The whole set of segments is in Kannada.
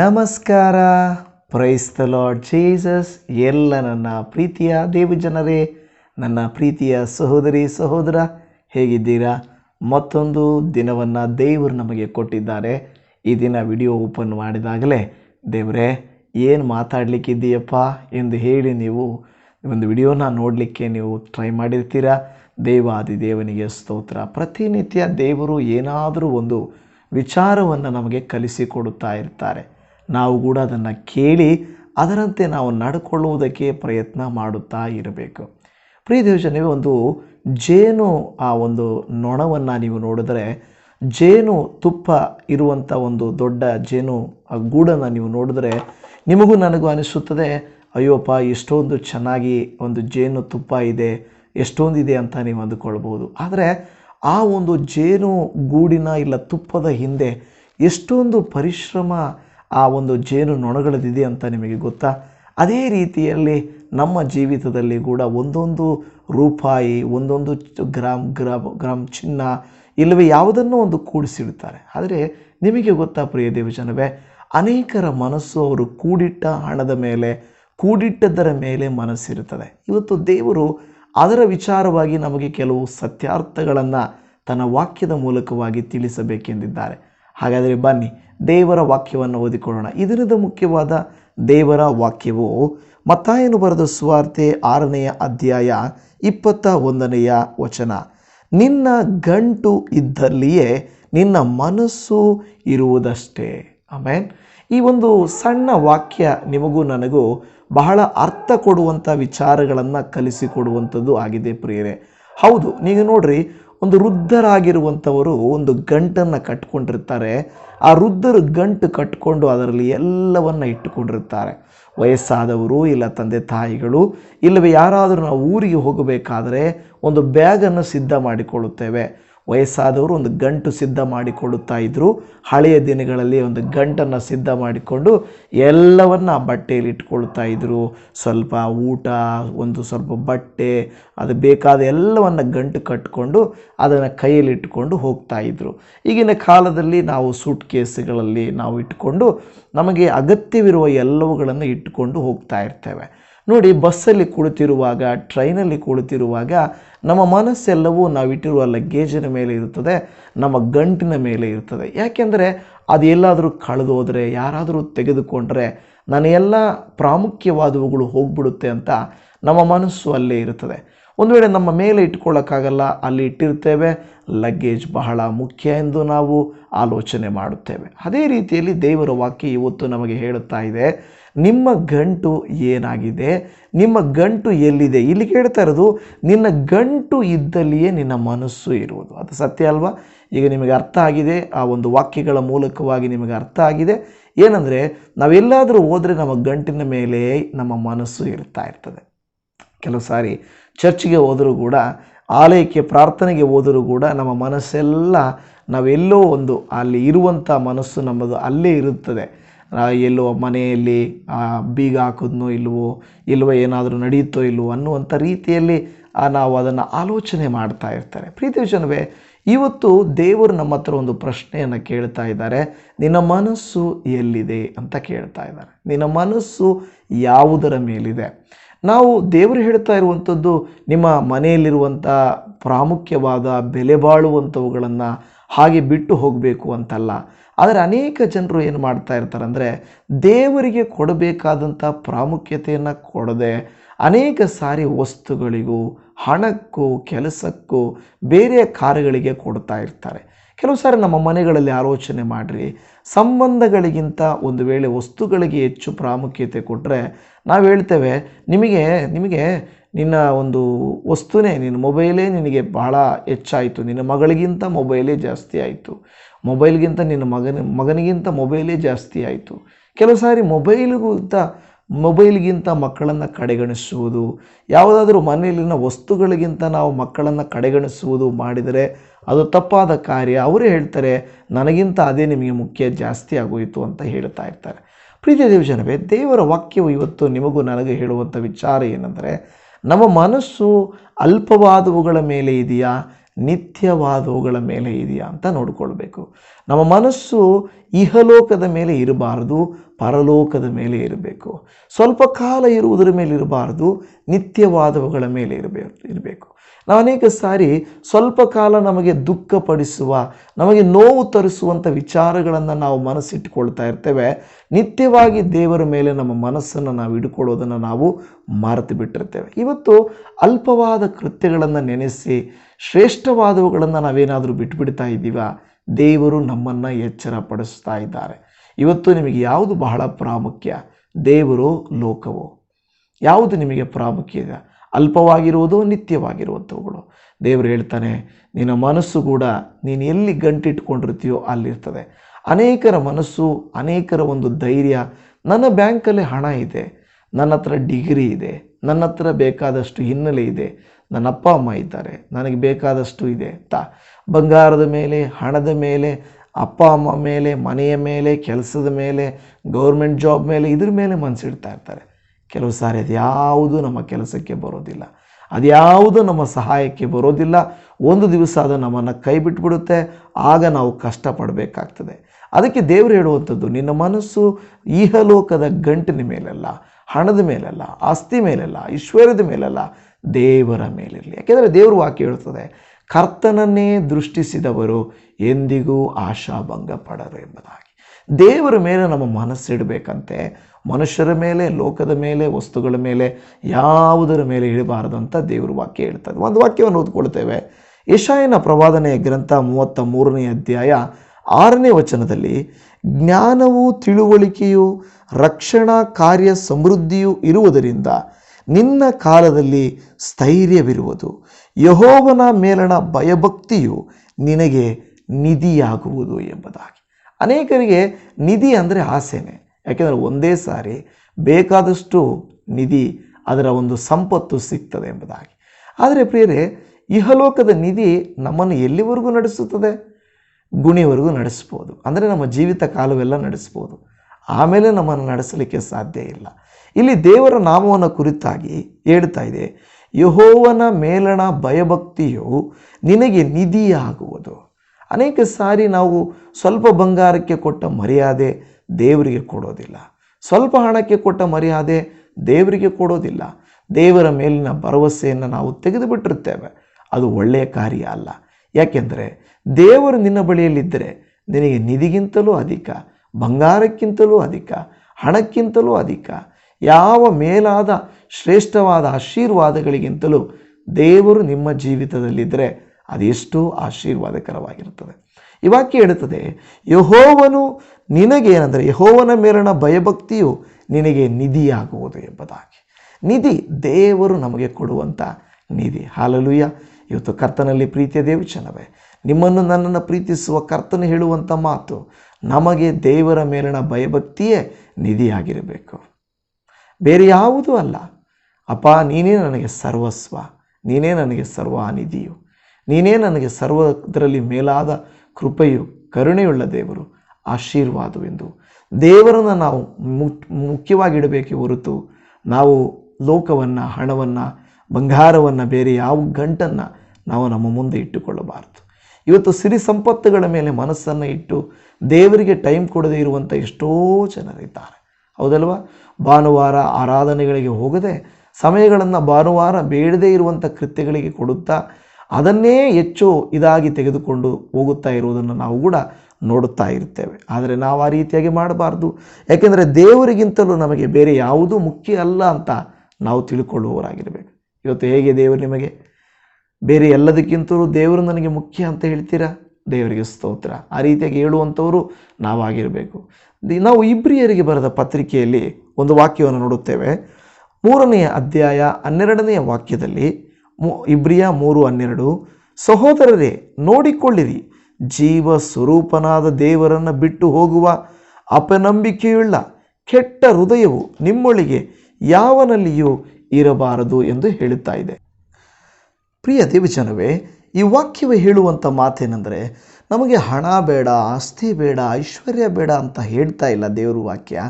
ನಮಸ್ಕಾರ. ಪ್ರೈಸ್ ದ ಲಾರ್ಡ್ ಜೀಸಸ್ ಎಲ್ಲ ನನ್ನ ಪ್ರೀತಿಯ ದೇವಜನರೇ ನನ್ನ ಪ್ರೀತಿಯ ಸಹೋದರಿ, ಸಹೋದರ, ಹೇಗಿದ್ದೀರಾ? ಮತ್ತೊಂದು ದಿನವನ್ನು ದೇವರು ನಮಗೆ ಕೊಟ್ಟಿದ್ದಾರೆ. ಈ ದಿನ ವಿಡಿಯೋ ಓಪನ್ ಮಾಡಿದಾಗಲೇ, ದೇವರೇ, ಏನು ಮಾತಾಡಲಿಕ್ಕಿದ್ದೀಯಪ್ಪ ಎಂದು ಹೇಳಿ ನೀವು ಒಂದು ವಿಡಿಯೋನ ನೋಡಲಿಕ್ಕೆ ನೀವು ಟ್ರೈ ಮಾಡಿರ್ತೀರಾ? ದೇವಾದಿ ದೇವನಿಗೆ ಸ್ತೋತ್ರ. ಪ್ರತಿನಿತ್ಯ ದೇವರು ಏನಾದರೂ ಒಂದು ವಿಚಾರವನ್ನು ನಮಗೆ ಕಲಿಸಿಕೊಡುತ್ತಾ ಇರ್ತಾರೆ. ನಾವು ಕೂಡ ಅದನ್ನು ಕೇಳಿ ಅದರಂತೆ ನಾವು ನಡ್ಕೊಳ್ಳುವುದಕ್ಕೆ ಪ್ರಯತ್ನ ಮಾಡುತ್ತಾ ಇರಬೇಕು. ಪ್ರಿಯ ನೀವು ಒಂದು ಜೇನು, ಆ ಒಂದು ನೊಣವನ್ನು ನೀವು ನೋಡಿದರೆ ಜೇನು ತುಪ್ಪ ಇರುವಂಥ ಒಂದು ದೊಡ್ಡ ಜೇನು, ಆ ಗೂಡನ್ನು ನೀವು ನೋಡಿದ್ರೆ ನಿಮಗೂ ನನಗೂ ಅನಿಸುತ್ತದೆ, ಅಯ್ಯೋಪ್ಪ, ಎಷ್ಟೊಂದು ಚೆನ್ನಾಗಿ ಒಂದು ಜೇನು ತುಪ್ಪ ಇದೆ, ಎಷ್ಟೊಂದಿದೆ ಅಂತ ನೀವು ಅಂದುಕೊಳ್ಬೋದು ಆದರೆ ಆ ಒಂದು ಜೇನು ಗೂಡಿನ ಇಲ್ಲ ತುಪ್ಪದ ಹಿಂದೆ ಎಷ್ಟೊಂದು ಪರಿಶ್ರಮ ಆ ಒಂದು ಜೇನು ನೊಣಗಳದಿದೆ ಅಂತ ನಿಮಗೆ ಗೊತ್ತಾ? ಅದೇ ರೀತಿಯಲ್ಲಿ ನಮ್ಮ ಜೀವಿತದಲ್ಲಿ ಕೂಡ ಒಂದೊಂದು ರೂಪಾಯಿ, ಒಂದೊಂದು ಗ್ರಾಮ್ ಗ್ರಾಮ್ ಗ್ರಾಮ್ ಚಿನ್ನ ಇಲ್ಲವೇ ಯಾವುದನ್ನೋ ಒಂದು ಕೂಡಿಸಿಡುತ್ತಾರೆ. ಆದರೆ ನಿಮಗೆ ಗೊತ್ತಾ ಪ್ರಿಯ ದೇವಜನವೇ, ಅನೇಕರ ಮನಸ್ಸು ಅವರು ಕೂಡಿಟ್ಟ ಹಣದ ಮೇಲೆ ಕೂಡಿಟ್ಟದರ ಮೇಲೆ ಮನಸ್ಸಿರುತ್ತದೆ. ಇವತ್ತು ದೇವರು ಅದರ ವಿಚಾರವಾಗಿ ನಮಗೆ ಕೆಲವು ಸತ್ಯಾರ್ಥಗಳನ್ನು ತನ್ನ ವಾಕ್ಯದ ಮೂಲಕವಾಗಿ ತಿಳಿಸಬೇಕೆಂದಿದ್ದಾರೆ. ಹಾಗಾದರೆ ಬನ್ನಿ, ದೇವರ ವಾಕ್ಯವನ್ನು ಓದಿಕೊಳ್ಳೋಣ. ಇದರಿಂದ ಮುಖ್ಯವಾದ ದೇವರ ವಾಕ್ಯವು ಮತ್ತಾಯನು ಬರೆದ ಸುವಾರ್ತೆ ಆರನೆಯ ಅಧ್ಯಾಯ ಇಪ್ಪತ್ತ ಒಂದನೆಯ ವಚನ. ನಿನ್ನ ಗಂಟು ಇದ್ದಲ್ಲಿಯೇ ನಿನ್ನ ಮನಸ್ಸು ಇರುವುದಷ್ಟೇ. ಆಮೇನ್. ಈ ಒಂದು ಸಣ್ಣ ವಾಕ್ಯ ನಿಮಗೂ ನನಗೂ ಬಹಳ ಅರ್ಥ ಕೊಡುವಂಥ ವಿಚಾರಗಳನ್ನು ಕಲಿಸಿಕೊಡುವಂಥದ್ದು ಆಗಿದೆ ಪ್ರಿಯರೇ. ಹೌದು, ನೀವು ನೋಡ್ರಿ ಒಂದು ವೃದ್ಧರಾಗಿರುವಂಥವರು ಒಂದು ಗಂಟನ್ನು ಕಟ್ಕೊಂಡಿರ್ತಾರೆ. ಆ ವೃದ್ಧರು ಗಂಟು ಕಟ್ಕೊಂಡು ಅದರಲ್ಲಿ ಎಲ್ಲವನ್ನು ಇಟ್ಟುಕೊಂಡಿರ್ತಾರೆ. ವಯಸ್ಸಾದವರು ಇಲ್ಲ ತಂದೆ ತಾಯಿಗಳು, ಇಲ್ಲವೇ ಯಾರಾದರೂ ನಾವು ಊರಿಗೆ ಹೋಗಬೇಕಾದರೆ ಒಂದು ಬ್ಯಾಗನ್ನು ಸಿದ್ಧ ಮಾಡಿಕೊಳ್ಳುತ್ತೇವೆ. ವಯಸ್ಸಾದವರು ಒಂದು ಗಂಟು ಸಿದ್ಧ ಮಾಡಿಕೊಳ್ಳುತ್ತಾ ಇದ್ದರು ಹಳೆಯ ದಿನಗಳಲ್ಲಿ ಒಂದು ಗಂಟನ್ನು ಸಿದ್ಧ ಮಾಡಿಕೊಂಡು ಎಲ್ಲವನ್ನ ಬಟ್ಟೆಯಲ್ಲಿ ಇಟ್ಕೊಳ್ತಾ ಇದ್ದರು ಸ್ವಲ್ಪ ಊಟ, ಒಂದು ಸ್ವಲ್ಪ ಬಟ್ಟೆ, ಅದು ಬೇಕಾದ ಎಲ್ಲವನ್ನು ಗಂಟು ಕಟ್ಟಿಕೊಂಡು ಅದನ್ನು ಕೈಯಲ್ಲಿ ಇಟ್ಕೊಂಡು ಹೋಗ್ತಾ ಇದ್ದರು ಈಗಿನ ಕಾಲದಲ್ಲಿ ನಾವು ಸೂಟ್ ಕೇಸ್ಗಳಲ್ಲಿ ನಾವು ಇಟ್ಕೊಂಡು ನಮಗೆ ಅಗತ್ಯವಿರುವ ಎಲ್ಲವುಗಳನ್ನು ಇಟ್ಟುಕೊಂಡು ಹೋಗ್ತಾ ಇರ್ತೇವೆ. ನೋಡಿ, ಬಸ್ಸಲ್ಲಿ ಕುಳಿತಿರುವಾಗ, ಟ್ರೈನಲ್ಲಿ ಕುಳಿತಿರುವಾಗ ನಮ್ಮ ಮನಸ್ಸೆಲ್ಲವೂ ನಾವು ಇಟ್ಟಿರುವ ಲಗ್ಗೇಜಿನ ಮೇಲೆ ಇರುತ್ತದೆ, ನಮ್ಮ ಗಂಟಿನ ಮೇಲೆ ಇರ್ತದೆ ಯಾಕೆಂದರೆ ಅದು ಎಲ್ಲಾದರೂ ಕಳೆದೋದರೆ ಯಾರಾದರೂ ತೆಗೆದುಕೊಂಡ್ರೆ ನನ್ನ ಎಲ್ಲ ಪ್ರಾಮುಖ್ಯವಾದವುಗಳು ಹೋಗ್ಬಿಡುತ್ತೆ ಅಂತ ನಮ್ಮ ಮನಸ್ಸು ಅಲ್ಲೇ ಇರುತ್ತದೆ. ಒಂದು ವೇಳೆ ನಮ್ಮ ಮೇಲೆ ಇಟ್ಕೊಳ್ಳೋಕ್ಕಾಗಲ್ಲ, ಅಲ್ಲಿ ಇಟ್ಟಿರ್ತೇವೆ. ಲಗ್ಗೇಜ್ ಬಹಳ ಮುಖ್ಯ ಎಂದು ನಾವು ಆಲೋಚನೆ ಮಾಡುತ್ತೇವೆ. ಅದೇ ರೀತಿಯಲ್ಲಿ ದೇವರ ವಾಕ್ಯ ಇವತ್ತು ನಮಗೆ ಹೇಳುತ್ತಾ ಇದೆ. ನಿಮ್ಮ ಗಂಟು ಏನಾಗಿದೆ? ನಿಮ್ಮ ಗಂಟು ಎಲ್ಲಿದೆ? ಇಲ್ಲಿ ಕೇಳ್ತಾ ಇರೋದು, ನಿನ್ನ ಗಂಟು ಇದ್ದಲ್ಲಿಯೇ ನಿನ್ನ ಮನಸ್ಸು ಇರುವುದು. ಅದು ಸತ್ಯ ಅಲ್ವಾ? ಈಗ ನಿಮಗೆ ಅರ್ಥ ಆಗಿದೆ, ಆ ಒಂದು ವಾಕ್ಯಗಳ ಮೂಲಕವಾಗಿ ನಿಮಗೆ ಅರ್ಥ ಆಗಿದೆ. ಏನಂದರೆ, ನಾವೆಲ್ಲಾದರೂ ಹೋದರೆ ನಮ್ಮ ಗಂಟಿನ ಮೇಲೆ ನಮ್ಮ ಮನಸ್ಸು ಇರ್ತಾ ಇರ್ತದೆ. ಕೆಲವು ಸಾರಿ ಚರ್ಚ್ಗೆ ಹೋದರೂ ಕೂಡ, ಆಲಯಕ್ಕೆ ಪ್ರಾರ್ಥನೆಗೆ ಹೋದರೂ ಕೂಡ ನಮ್ಮ ಮನಸ್ಸೆಲ್ಲ ನಾವೆಲ್ಲೋ ಒಂದು ಅಲ್ಲಿ ಇರುವಂಥ ಮನಸ್ಸು ನಮ್ಮದು ಅಲ್ಲೇ ಇರುತ್ತದೆ. ಎಲ್ಲೋ ಮನೆಯಲ್ಲಿ ಬೀಗ ಹಾಕಿದ್ನೋ ಇಲ್ವೋ ಇಲ್ವೋ ಏನಾದರೂ ನಡೆಯುತ್ತೋ ಇಲ್ವೋ ಅನ್ನುವಂಥ ರೀತಿಯಲ್ಲಿ ನಾವು ಅದನ್ನು ಆಲೋಚನೆ ಮಾಡ್ತಾ ಇರ್ತಾರೆ. ಪ್ರೀತಿ ವಿಷಯವೇ ಇವತ್ತು ದೇವರು ನಮ್ಮ ಹತ್ರ ಒಂದು ಪ್ರಶ್ನೆಯನ್ನು ಕೇಳ್ತಾ ಇದ್ದಾರೆ. ನಿನ್ನ ಮನಸ್ಸು ಎಲ್ಲಿದೆ ಅಂತ ಕೇಳ್ತಾ ಇದ್ದಾರೆ. ನಿನ್ನ ಮನಸ್ಸು ಯಾವುದರ ಮೇಲಿದೆ? ನಾವು ದೇವರು ಹೇಳ್ತಾ ಇರುವಂಥದ್ದು, ನಿಮ್ಮ ಮನೆಯಲ್ಲಿರುವಂಥ ಪ್ರಾಮುಖ್ಯವಾದ ಬೆಲೆ ಬಾಳುವಂಥವುಗಳನ್ನು ಹಾಗೆ ಬಿಟ್ಟು ಹೋಗಬೇಕು ಅಂತಲ್ಲ. ಆದರೆ ಅನೇಕ ಜನರು ಏನು ಮಾಡ್ತಾ ಇರ್ತಾರೆ ಅಂದರೆ ದೇವರಿಗೆ ಕೊಡಬೇಕಾದಂಥ ಪ್ರಾಮುಖ್ಯತೆಯನ್ನು ಕೊಡದೆ ಅನೇಕ ಸಾರಿ ವಸ್ತುಗಳಿಗೂ, ಹಣಕ್ಕೂ, ಕೆಲಸಕ್ಕೂ ಬೇರೆ ಕಾರ್ಯಗಳಿಗೆ ಕೊಡ್ತಾ ಇರ್ತಾರೆ. ಕೆಲವು ಸಾರಿ ನಮ್ಮ ಮನೆಗಳಲ್ಲಿ ಆಲೋಚನೆ ಮಾಡಿರಿ, ಸಂಬಂಧಗಳಿಗಿಂತ ಒಂದು ವೇಳೆ ವಸ್ತುಗಳಿಗೆ ಹೆಚ್ಚು ಪ್ರಾಮುಖ್ಯತೆ ಕೊಟ್ಟರೆ ನಾವು ಹೇಳ್ತೇವೆ, ನಿಮಗೆ ನಿಮಗೆ ನಿನ್ನ ಒಂದು ವಸ್ತುನೇ, ನಿನ್ನ ಮೊಬೈಲೇ ನಿನಗೆ ಬಹಳ ಹೆಚ್ಚಾಯಿತು, ನಿನ್ನ ಮಗಳಿಗಿಂತ ಮೊಬೈಲೇ ಜಾಸ್ತಿ ಆಯಿತು. ಮೊಬೈಲ್ಗಿಂತ ನಿನ್ನ ಮಗನ, ಮಗನಿಗಿಂತ ಮೊಬೈಲೇ ಜಾಸ್ತಿ ಆಯಿತು. ಕೆಲವು ಸಾರಿ ಮೊಬೈಲ್ಗಿಂತ ಮೊಬೈಲ್ಗಿಂತ ಮಕ್ಕಳನ್ನು ಕಡೆಗಣಿಸುವುದು, ಯಾವುದಾದ್ರೂ ಮನೆಯಲ್ಲಿನ ವಸ್ತುಗಳಿಗಿಂತ ನಾವು ಮಕ್ಕಳನ್ನು ಕಡೆಗಣಿಸುವುದು ಮಾಡಿದರೆ ಅದು ತಪ್ಪಾದ ಕಾರ್ಯ. ಅವರೇ ಹೇಳ್ತಾರೆ, ನನಗಿಂತ ಅದೇ ನಿಮಗೆ ಮುಖ್ಯ, ಜಾಸ್ತಿ ಆಗೋಯಿತು ಅಂತ ಹೇಳ್ತಾ ಇರ್ತಾರೆ. ಪ್ರೀತಿಯ ದೇವಜನವೇ, ದೇವರ ವಾಕ್ಯವು ಇವತ್ತು ನಿಮಗೂ ನನಗೆ ಹೇಳುವಂಥ ವಿಚಾರ ಏನೆಂದರೆ, ನಮ್ಮ ಮನಸ್ಸು ಅಲ್ಪವಾದವುಗಳ ಮೇಲೆ ಇದೆಯಾ? ನಿತ್ಯವಾದವುಗಳ ಮೇಲೆ ಇದೆಯಾ ಅಂತ ನೋಡಿಕೊಳ್ಬೇಕು. ನಮ್ಮ ಮನಸ್ಸು ಇಹಲೋಕದ ಮೇಲೆ ಇರಬಾರದು, ಪರಲೋಕದ ಮೇಲೆ ಇರಬೇಕು. ಸ್ವಲ್ಪ ಕಾಲ ಇರುವುದರ ಮೇಲೆ ಇರಬಾರದು, ನಿತ್ಯವಾದವುಗಳ ಮೇಲೆ ಇರಬೇಕು ಇರಬೇಕು. ನಾವು ಅನೇಕ ಸಾರಿ ಸ್ವಲ್ಪ ಕಾಲ ನಮಗೆ ದುಃಖಪಡಿಸುವ, ನಮಗೆ ನೋವು ತರಿಸುವಂಥ ವಿಚಾರಗಳನ್ನು ನಾವು ಮನಸ್ಸಿಟ್ಟುಕೊಳ್ತಾ ಇರ್ತೇವೆ. ನಿತ್ಯವಾಗಿ ದೇವರ ಮೇಲೆ ನಮ್ಮ ಮನಸ್ಸನ್ನು ನಾವು ಇಟ್ಕೊಳ್ಳೋದನ್ನು ನಾವು ಮರೆತು ಬಿಟ್ಟಿರ್ತೇವೆ. ಇವತ್ತು ಅಲ್ಪವಾದ ಕೃತ್ಯಗಳನ್ನು ನೆನೆಸಿ, ಶ್ರೇಷ್ಠವಾದವುಗಳನ್ನು ನಾವೇನಾದರೂ ಬಿಟ್ಬಿಡ್ತಾ ಇದ್ದೀವ? ದೇವರು ನಮ್ಮನ್ನು ಎಚ್ಚರ ಪಡಿಸ್ತಾ ಇದ್ದಾರೆ. ಇವತ್ತು ನಿಮಗೆ ಯಾವುದು ಬಹಳ ಪ್ರಾಮುಖ್ಯ? ದೇವರು ಲೋಕವು. ಯಾವುದು ನಿಮಗೆ ಪ್ರಾಮುಖ್ಯ? ಅಲ್ಪವಾಗಿರುವುದು ನಿತ್ಯವಾಗಿರುವಂಥವುಗಳು. ದೇವರು ಹೇಳ್ತಾನೆ, ನಿನ್ನ ಮನಸ್ಸು ಕೂಡ ನೀನು ಎಲ್ಲಿ ಗಂಟಿಟ್ಕೊಂಡಿರ್ತೀಯೋ ಅಲ್ಲಿರ್ತದೆ. ಅನೇಕರ ಮನಸ್ಸು, ಅನೇಕರ ಒಂದು ಧೈರ್ಯ, ನನ್ನ ಬ್ಯಾಂಕಲ್ಲಿ ಹಣ ಇದೆ, ನನ್ನ ಹತ್ರ ಡಿಗ್ರಿ ಇದೆ, ನನ್ನ ಹತ್ರ ಬೇಕಾದಷ್ಟು ಹಿನ್ನೆಲೆ ಇದೆ, ನನ್ನ ಅಪ್ಪ ಅಮ್ಮ ಇದ್ದಾರೆ, ನನಗೆ ಬೇಕಾದಷ್ಟು ಇದೆ ಅಂತ. ಬಂಗಾರದ ಮೇಲೆ, ಹಣದ ಮೇಲೆ, ಅಪ್ಪ ಅಮ್ಮ ಮೇಲೆ, ಮನೆಯ ಮೇಲೆ, ಕೆಲಸದ ಮೇಲೆ, ಗೌರ್ಮೆಂಟ್ ಜಾಬ್ ಮೇಲೆ, ಇದ್ರ ಮೇಲೆ ಮನಸ್ಸಿಡ್ತಾ ಇರ್ತಾರೆ. ಕೆಲವು ಸಾರಿ ಅದ್ಯಾವುದು ನಮ್ಮ ಕೆಲಸಕ್ಕೆ ಬರೋದಿಲ್ಲ. ಅದ್ಯಾವುದು ನಮ್ಮ ಸಹಾಯಕ್ಕೆ ಬರೋದಿಲ್ಲ. ಒಂದು ದಿವಸ ಅದು ನಮ್ಮನ್ನು ಕೈ ಬಿಟ್ಬಿಡುತ್ತೆ. ಆಗ ನಾವು ಕಷ್ಟಪಡಬೇಕಾಗ್ತದೆ. ಅದಕ್ಕೆ ದೇವರು ಹೇಳುವಂಥದ್ದು, ನಿನ್ನ ಮನಸ್ಸು ಈಹಲೋಕದ ಗಂಟಿನ ಮೇಲಲ್ಲ, ಹಣದ ಮೇಲಲ್ಲ, ಆಸ್ತಿ ಮೇಲಲ್ಲ, ಐಶ್ವರ್ಯದ ಮೇಲಲ್ಲ, ದೇವರ ಮೇಲಿರಲಿ. ಯಾಕೆಂದರೆ ದೇವರು ವಾಕ್ಯ ಹೇಳುತ್ತದೆ, ಕರ್ತನನ್ನೇ ದೃಷ್ಟಿಸಿದವರು ಎಂದಿಗೂ ಆಶಾಭಂಗ ಪಡರು ಎಂಬುದಾಗಿ. ದೇವರ ಮೇಲೆ ನಮ್ಮ ಮನಸ್ಸಿಡಬೇಕಂತೆ, ಮನುಷ್ಯರ ಮೇಲೆ, ಲೋಕದ ಮೇಲೆ, ವಸ್ತುಗಳ ಮೇಲೆ, ಯಾವುದರ ಮೇಲೆ ಇಡಬಾರದು ಅಂತ ದೇವರ ವಾಕ್ಯ ಹೇಳ್ತದೆ ಒಂದು ವಾಕ್ಯವನ್ನು ಓದ್ಕೊಳ್ತೇವೆ. ಯಶಾಯನ ಪ್ರವಾದನೆಯ ಗ್ರಂಥ ಮೂವತ್ತ ಮೂರನೇ ಅಧ್ಯಾಯ ಆರನೇ ವಚನದಲ್ಲಿ, ಜ್ಞಾನವು ತಿಳುವಳಿಕೆಯು, ರಕ್ಷಣಾ ಕಾರ್ಯ ಸಮೃದ್ಧಿಯು ಇರುವುದರಿಂದ ನಿನ್ನ ಕಾಲದಲ್ಲಿ ಸ್ಥೈರ್ಯವಿರುವುದು. ಯಹೋವನ ಮೇಲಣ ಭಯಭಕ್ತಿಯು ನಿನಗೆ ನಿಧಿಯಾಗುವುದು ಎಂಬುದಾಗಿ. ಅನೇಕರಿಗೆ ನಿಧಿ ಅಂದರೆ ಆಸೆನೇ. ಯಾಕೆಂದರೆ ಒಂದೇ ಸಾರಿ ಬೇಕಾದಷ್ಟು ನಿಧಿ ಅದರ ಒಂದು ಸಂಪತ್ತು ಸಿಗ್ತದೆ ಎಂಬುದಾಗಿ. ಆದರೆ ಪ್ರಿಯರೇ, ಇಹಲೋಕದ ನಿಧಿ ನಮ್ಮನ್ನು ಎಲ್ಲಿವರೆಗೂ ನಡೆಸುತ್ತದೆ? ಗುಣಿವರೆಗೂ ನಡೆಸ್ಬೋದು. ಅಂದರೆ ನಮ್ಮ ಜೀವಿತ ಕಾಲವೆಲ್ಲ ನಡೆಸ್ಬೋದು. ಆಮೇಲೆ ನಮ್ಮನ್ನು ನಡೆಸಲಿಕ್ಕೆ ಸಾಧ್ಯ ಇಲ್ಲ. ಇಲ್ಲಿ ದೇವರ ನಾಮವನ್ನು ಕುರಿತಾಗಿ ಹೇಳ್ತಾ ಇದೆ, ಯಹೋವನ ಮೇಲಣ ಭಯಭಕ್ತಿಯು ನಿನಗೆ ನಿಧಿಯಾಗುವುದು. ಅನೇಕ ಸಾರಿ ನಾವು ಸ್ವಲ್ಪ ಬಂಗಾರಕ್ಕೆ ಕೊಟ್ಟ ಮರ್ಯಾದೆ ದೇವರಿಗೆ ಕೊಡೋದಿಲ್ಲ. ಸ್ವಲ್ಪ ಹಣಕ್ಕೆ ಕೊಟ್ಟ ಮರ್ಯಾದೆ ದೇವರಿಗೆ ಕೊಡೋದಿಲ್ಲ. ದೇವರ ಮೇಲಿನ ಭರವಸೆಯನ್ನು ನಾವು ತೆಗೆದುಬಿಟ್ಟಿರ್ತೇವೆ. ಅದು ಒಳ್ಳೆಯ ಕಾರ್ಯ ಅಲ್ಲ. ಯಾಕೆಂದರೆ ದೇವರು ನಿನ್ನ ಬಳಿಯಲ್ಲಿದ್ದರೆ ನಿನಗೆ ನಿಧಿಗಿಂತಲೂ ಅಧಿಕ, ಬಂಗಾರಕ್ಕಿಂತಲೂ ಅಧಿಕ, ಹಣಕ್ಕಿಂತಲೂ ಅಧಿಕ, ಯಾವ ಮೇಲಾದ ಶ್ರೇಷ್ಠವಾದ ಆಶೀರ್ವಾದಗಳಿಗಿಂತಲೂ ದೇವರು ನಿಮ್ಮ ಜೀವಿತದಲ್ಲಿದ್ದರೆ ಅದೆಷ್ಟೋ ಆಶೀರ್ವಾದಕರವಾಗಿರುತ್ತದೆ. ಈ ವಾಕ್ಯ ಹೇಳುತ್ತದೆ, ಯಹೋವನು ನಿನಗೇನೆಂದರೆ, ಯಹೋವನ ಮೇಲಿನ ಭಯಭಕ್ತಿಯು ನಿನಗೆ ನಿಧಿಯಾಗುವುದು ಎಂಬುದಾಗಿ. ನಿಧಿ ದೇವರು ನಮಗೆ ಕೊಡುವಂಥ ನಿಧಿ. ಹಾಲಲುಯ್ಯ ಇವತ್ತು ಕರ್ತನಲ್ಲಿ ಪ್ರೀತಿಯ ದೇವಚನವೇ ನಿಮ್ಮನ್ನು ನನ್ನನ್ನು ಪ್ರೀತಿಸುವ ಕರ್ತನು ಹೇಳುವಂಥ ಮಾತು ನಮಗೆ ದೇವರ ಮೇಲಿನ ಭಯಭಕ್ತಿಯೇ ನಿಧಿಯಾಗಿರಬೇಕು. ಬೇರೆ ಯಾವುದೂ ಅಲ್ಲ. ಅಪ್ಪ, ನೀನೇ ನನಗೆ ಸರ್ವಸ್ವ. ನೀನೇ ನನಗೆ ಸರ್ವಾನಿಧಿಯು. ನೀನೇ ನನಗೆ ಸರ್ವದರಲ್ಲಿ ಮೇಲಾದ ಕೃಪೆಯು, ಕರುಣೆಯುಳ್ಳ ದೇವರು ಆಶೀರ್ವಾದವೆಂದು ದೇವರನ್ನು ನಾವು ಮುಖ್ಯವಾಗಿ ಇಡಬೇಕೆ ಹೊರತು ನಾವು ಲೋಕವನ್ನು, ಹಣವನ್ನು, ಬಂಗಾರವನ್ನು, ಬೇರೆ ಯಾವ ಗಂಟನ್ನು ನಾವು ನಮ್ಮ ಮುಂದೆ ಇಟ್ಟುಕೊಳ್ಳಬಾರದು. ಇವತ್ತು ಸಿರಿ ಸಂಪತ್ತುಗಳ ಮೇಲೆ ಮನಸ್ಸನ್ನು ಇಟ್ಟು ದೇವರಿಗೆ ಟೈಮ್ ಕೊಡದೇ ಇರುವಂಥ ಎಷ್ಟೋ ಜನರಿದ್ದಾರೆ. ಹೌದಲ್ವಾ? ಭಾನುವಾರ ಆರಾಧನೆಗಳಿಗೆ ಹೋಗದೆ ಸಮಯಗಳನ್ನು ಭಾನುವಾರ ಬೇಡದೇ ಇರುವಂಥ ಕೃತ್ಯಗಳಿಗೆ ಕೊಡುತ್ತಾ ಅದನ್ನೇ ಹೆಚ್ಚು ಇದಾಗಿ ತೆಗೆದುಕೊಂಡು ಹೋಗುತ್ತಾ ಇರುವುದನ್ನು ನಾವು ಕೂಡ ನೋಡುತ್ತಾ ಇರ್ತೇವೆ ಆದರೆ ನಾವು ಆ ರೀತಿಯಾಗಿ ಮಾಡಬಾರ್ದು. ಯಾಕೆಂದರೆ ದೇವರಿಗಿಂತಲೂ ನಮಗೆ ಬೇರೆ ಯಾವುದೂ ಮುಖ್ಯ ಅಲ್ಲ ಅಂತ ನಾವು ತಿಳ್ಕೊಳ್ಳುವವರಾಗಿರಬೇಕು. ಇವತ್ತು ಹೇಗೆ ದೇವರು ನಿಮಗೆ ಬೇರೆ ಎಲ್ಲದಕ್ಕಿಂತಲೂ ದೇವರು ನನಗೆ ಮುಖ್ಯ ಅಂತ ಹೇಳ್ತೀರಾ? ದೇವರಿಗೆ ಸ್ತೋತ್ರ. ಆ ರೀತಿಯಾಗಿ ಹೇಳುವಂಥವರು ನಾವಾಗಿರಬೇಕು. ನಾವು ಇಬ್ರಿಯರಿಗೆ ಬರೆದ ಪತ್ರಿಕೆಯಲ್ಲಿ ಒಂದು ವಾಕ್ಯವನ್ನು ನೋಡುತ್ತೇವೆ. ಮೂರನೆಯ ಅಧ್ಯಾಯ ಹನ್ನೆರಡನೆಯ ವಾಕ್ಯದಲ್ಲಿ ಇಬ್ರಿಯ ಮೂರು ಹನ್ನೆರಡು. ಸಹೋದರರೇ, ನೋಡಿಕೊಳ್ಳಿರಿ. ಜೀವ ಸ್ವರೂಪನಾದ ದೇವರನ್ನು ಬಿಟ್ಟು ಹೋಗುವ ಅಪನಂಬಿಕೆಯುಳ್ಳ ಕೆಟ್ಟ ಹೃದಯವು ನಿಮ್ಮೊಳಗೆ ಯಾವನಲ್ಲಿಯೂ ಇರಬಾರದು ಎಂದು ಹೇಳುತ್ತಾ ಇದೆ. ಪ್ರಿಯ ದೇವಜನವೇ, ಈ ವಾಕ್ಯವೇ ಹೇಳುವಂಥ ಮಾತೇನೆಂದರೆ, ನಮಗೆ ಹಣ ಬೇಡ, ಆಸ್ತಿ ಬೇಡ, ಐಶ್ವರ್ಯ ಬೇಡ ಅಂತ ಹೇಳ್ತಾ ಇಲ್ಲ ದೇವರ ವಾಕ್ಯ.